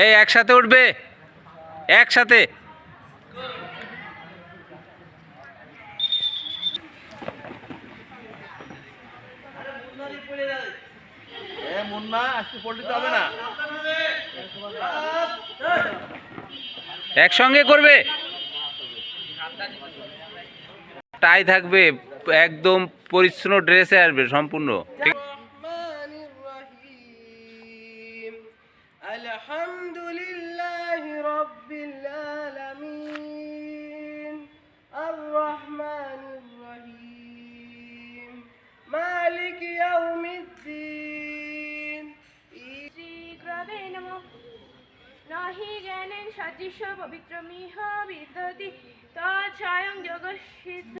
এই একসাথে উঠবে। একসাথে। একসঙ্গে করবে। টাই থাকবে একদম পরিচ্ছন্ন ড্রেসে আসবে সম্পূর্ণ। ঠিক الحمد لله رب العالمين الرحمن الرحيم مالك يوم الدين শ্রীগ্রবে নম নহি জ্ঞানেন সদৃশ পবিত্র মিহ বিদ্যতি তৎস্বয়ং যোগ সিদ্ধ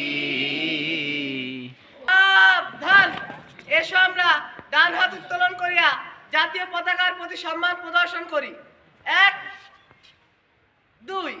প্রতি সম্মান প্রদর্শন করি। এক দুই।